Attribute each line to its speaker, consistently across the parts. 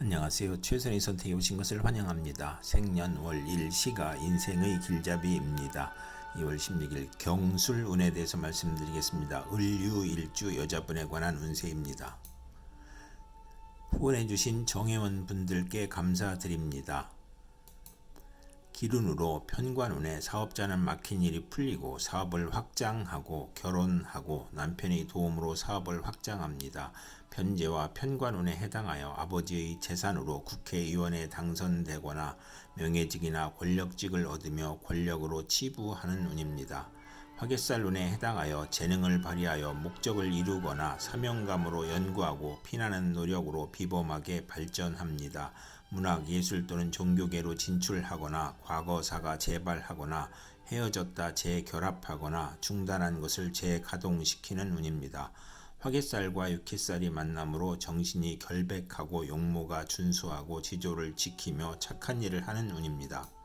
Speaker 1: 안녕하세요. 최선의 선택에 오신 것을 환영합니다. 생년월 일시가 인생의 길잡이입니다. 2월 16일 경술운에 대해서 말씀드리겠습니다. 을유일주 여자분에 관한 운세입니다. 후원해주신 정혜원 분들께 감사드립니다. 기운으로 편관운에 사업자는 막힌 일이 풀리고 사업을 확장하고 결혼하고 남편의 도움으로 사업을 확장합니다. 편제와 편관운에 해당하여 아버지의 재산으로 국회의원에 당선되거나 명예직이나 권력직을 얻으며 권력으로 치부하는 운입니다. 화개살운에 해당하여 재능을 발휘하여 목적을 이루거나 사명감으로 연구하고 피나는 노력으로 비범하게 발전합니다. 문학, 예술 또는 종교계로 진출하거나 과거사가 재발하거나 헤어졌다 재결합하거나 중단한 것을 재가동시키는 운입니다. 화개살과 육회살이 만남으로 정신이 결백하고 용모가 준수하고 지조를 지키며 착한 일을 하는 운입니다.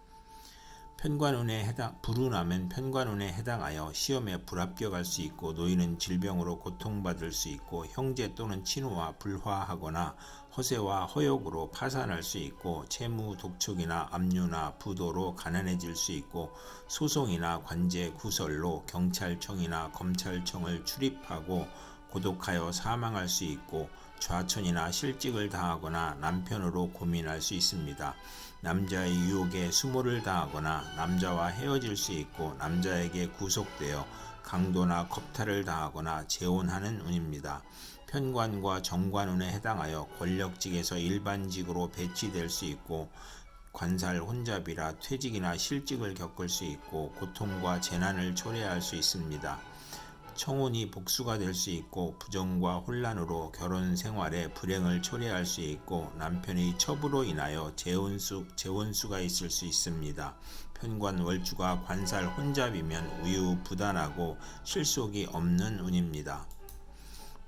Speaker 1: 편관운에 해당 불운하면 편관운에 해당하여 시험에 불합격할 수 있고 노인은 질병으로 고통받을 수 있고 형제 또는 친우와 불화하거나 허세와 허욕으로 파산할 수 있고 채무 독촉이나 압류나 부도로 가난해질 수 있고 소송이나 관제 구설로 경찰청이나 검찰청을 출입하고 고독하여 사망할 수 있고 좌천이나 실직을 당하거나 남편으로 고민할 수 있습니다. 남자의 유혹에 수모를 당하거나 남자와 헤어질 수 있고 남자에게 구속되어 강도나 겁탈을 당하거나 재혼하는 운입니다. 편관과 정관운에 해당하여 권력직에서 일반직으로 배치될 수 있고 관살 혼잡이라 퇴직이나 실직을 겪을 수 있고 고통과 재난을 초래할 수 있습니다. 청혼이 복수가 될 수 있고 부정과 혼란으로 결혼 생활에 불행을 초래할 수 있고 남편의 첩으로 인하여 재혼수, 재혼수가 있을 수 있습니다. 편관 월주가 관살 혼잡이면 우유부단하고 실속이 없는 운입니다.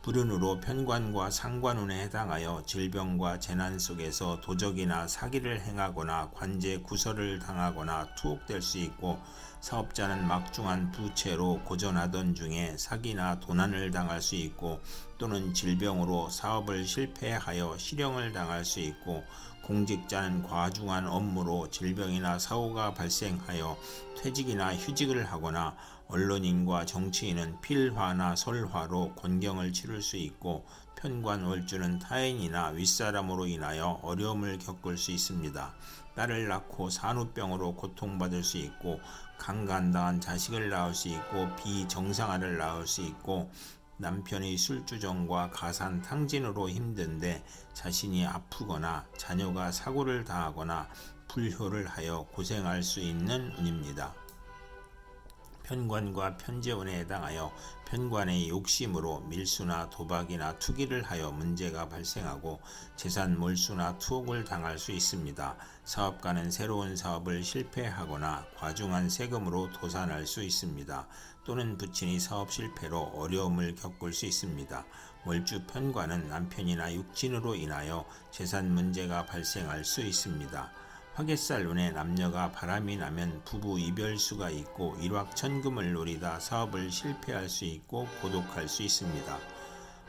Speaker 1: 불운으로 편관과 상관운에 해당하여 질병과 재난 속에서 도적이나 사기를 행하거나 관제 구설을 당하거나 투옥될 수 있고 사업자는 막중한 부채로 고전하던 중에 사기나 도난을 당할 수 있고 또는 질병으로 사업을 실패하여 실형을 당할 수 있고 공직자는 과중한 업무로 질병이나 사고가 발생하여 퇴직이나 휴직을 하거나 언론인과 정치인은 필화나 설화로 곤경을 치를 수 있고 편관월주는 타인이나 윗사람으로 인하여 어려움을 겪을 수 있습니다. 딸을 낳고 산후병으로 고통받을 수 있고 강간당한 자식을 낳을 수 있고 비정상아를 낳을 수 있고 남편의 술주정과 가산 탕진으로 힘든데 자신이 아프거나 자녀가 사고를 당하거나 불효를 하여 고생할 수 있는 운입니다. 편관과 편재원에 해당하여 편관의 욕심으로 밀수나 도박이나 투기를 하여 문제가 발생하고 재산 몰수나 투옥을 당할 수 있습니다. 사업가는 새로운 사업을 실패하거나 과중한 세금으로 도산할 수 있습니다. 또는 부친이 사업 실패로 어려움을 겪을 수 있습니다. 월주 편관은 남편이나 육친으로 인하여 재산 문제가 발생할 수 있습니다. 화개살 눈에 남녀가 바람이 나면 부부 이별수가 있고 일확천금을 노리다 사업을 실패할 수 있고 고독할 수 있습니다.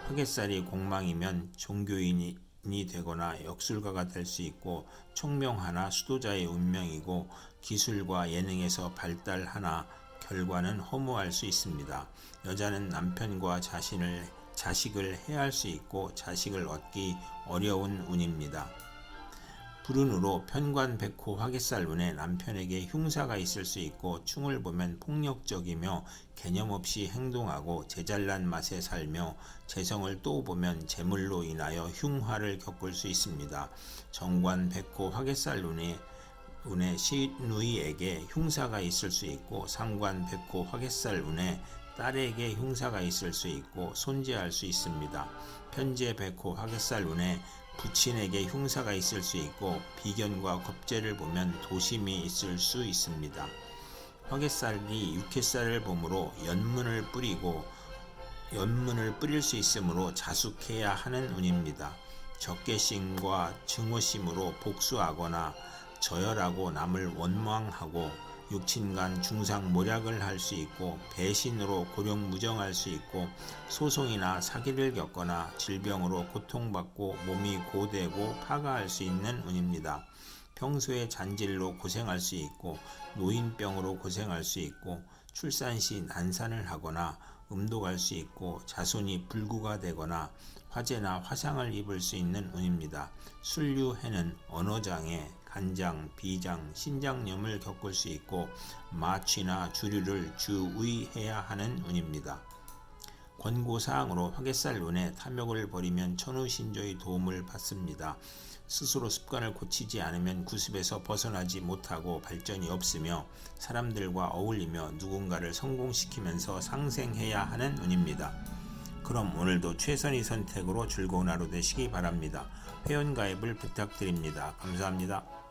Speaker 1: 화개살이 공망이면 종교인이 되거나 역술가가 될 수 있고 총명하나 수도자의 운명이고 기술과 예능에서 발달하나 결과는 허무할 수 있습니다. 여자는 남편과 자신을 자식을 해할 수 있고 자식을 얻기 어려운 운입니다. 불운으로 편관백호 화개살 운에 남편에게 흉사가 있을 수 있고 충을 보면 폭력적이며 개념 없이 행동하고 제잘난 맛에 살며 재성을 또 보면 재물로 인하여 흉화를 겪을 수 있습니다. 정관 백호 화개살 운에 운에 시누이에게 흉사가 있을 수 있고 상관 백호 화개살 운에 딸에게 흉사가 있을 수 있고 손재할 수 있습니다. 편제 백호 화개살 운에 부친에게 흉사가 있을 수 있고 비견과 겁재를 보면 도심이 있을 수 있습니다. 화개살이 육회살을 보므로 연문을 뿌리고 연문을 뿌릴 수 있으므로 자숙해야 하는 운입니다. 적개심과 증오심으로 복수하거나 저열하고 남을 원망하고 육친간 중상 모략을 할 수 있고 배신으로 고령무정할 수 있고 소송이나 사기를 겪거나 질병으로 고통받고 몸이 고되고 파가할 수 있는 운입니다. 평소에 잔질로 고생할 수 있고 노인병으로 고생할 수 있고 출산 시 난산을 하거나 음독할 수 있고 자손이 불구가 되거나 화재나 화상을 입을 수 있는 운입니다. 순류해는 언어장애, 간장, 비장, 신장염을 겪을 수 있고 마취나 주류를 주의해야 하는 운입니다. 권고사항으로 화개살 운에 탐욕을 버리면 천우신조의 도움을 받습니다. 스스로 습관을 고치지 않으면 구습에서 벗어나지 못하고 발전이 없으며 사람들과 어울리며 누군가를 성공시키면서 상생해야 하는 운입니다. 그럼 오늘도 최선의 선택으로 즐거운 하루 되시기 바랍니다. 회원가입을 부탁드립니다. 감사합니다.